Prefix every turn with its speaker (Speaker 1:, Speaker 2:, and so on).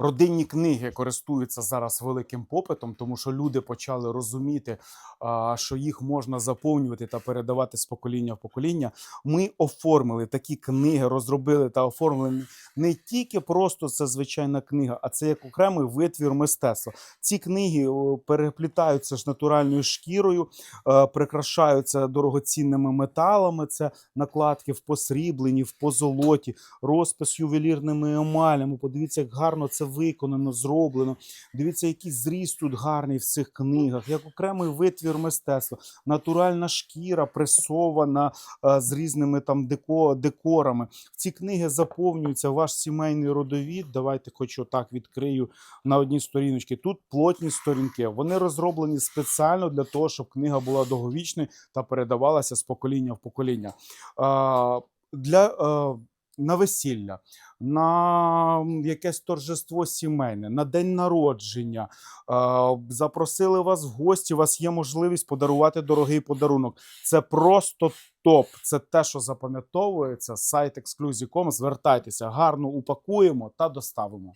Speaker 1: Родинні книги користуються зараз великим попитом, тому що люди почали розуміти, що їх можна заповнювати та передавати з покоління в покоління. Ми оформили такі книги, розробили та оформили не тільки просто це звичайна книга, а це як окремий витвір мистецтва. Ці книги переплітаються ж натуральною шкірою, е, прикрашаються дорогоцінними металами. Це накладки в посріблені, в позолоті, розпис ювелірними емалями. Подивіться, як гарно це виконано, зроблено. Дивіться, який зріст тут гарний в цих книгах, як окремий витвір мистецтва, натуральна шкіра пресована е, з різними там деко, декорами. Ці книги заповнюється ваш сімейний родовід. Давайте хоч отак відкрию на одній сторіночці. Тут плотні сторінки. Вони розроблені спеціально для того, щоб книга була довговічною та передавалася з покоління в покоління. А, для е, на весілля, на якесь торжество сімейне, на день народження. Запросили вас в гості. У вас є можливість подарувати дорогий подарунок. Це просто топ. Це те, що запам'ятовується. Сайт Exclusive.com. Звертайтеся, гарно упакуємо та доставимо.